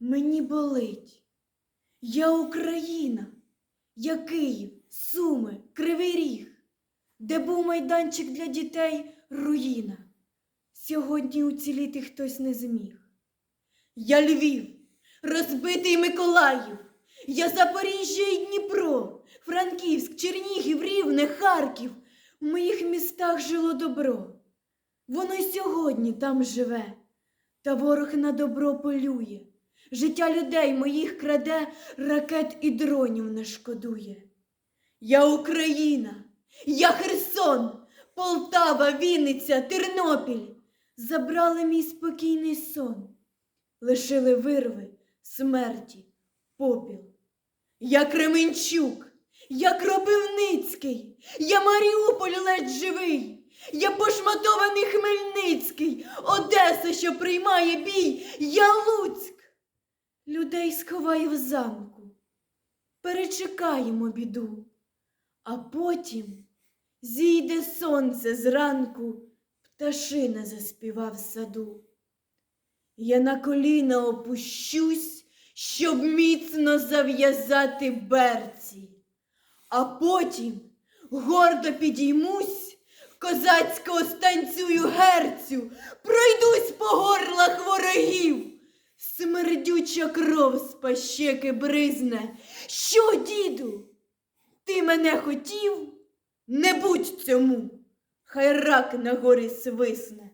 Мені болить. Я Україна, я Київ, Суми, Кривий Ріг, де був майданчик для дітей руїна. Сьогодні уціліти хтось не зміг. Я Львів, розбитий Миколаїв, я Запоріжжя і Дніпро, Франківськ, Чернігів, Рівне, Харків. В моїх містах жило добро. Воно й сьогодні там живе, та ворог на добро полює. Життя людей моїх краде, ракет і дронів не шкодує. Я Україна, я Херсон, Полтава, Вінниця, Тернопіль. Забрали мій спокійний сон, лишили вирви, смерті, попіл. Я Кременчук, я Кропивницький, я Маріуполь ледь живий. Я пошматований Хмельницький, Одеса, що приймає бій, я Луцьк. Людей сховаю в замку, перечекаємо біду, а потім зійде сонце зранку, пташина заспіва в саду. Я на коліна опущусь, щоб міцно зав'язати берці, а потім гордо підіймусь, козацько станцюю герцю, пройдусь. Смердюча кров з пащеки бризне. Що, діду? Ти мене хотів? Не будь цьому, хай рак на горі свисне.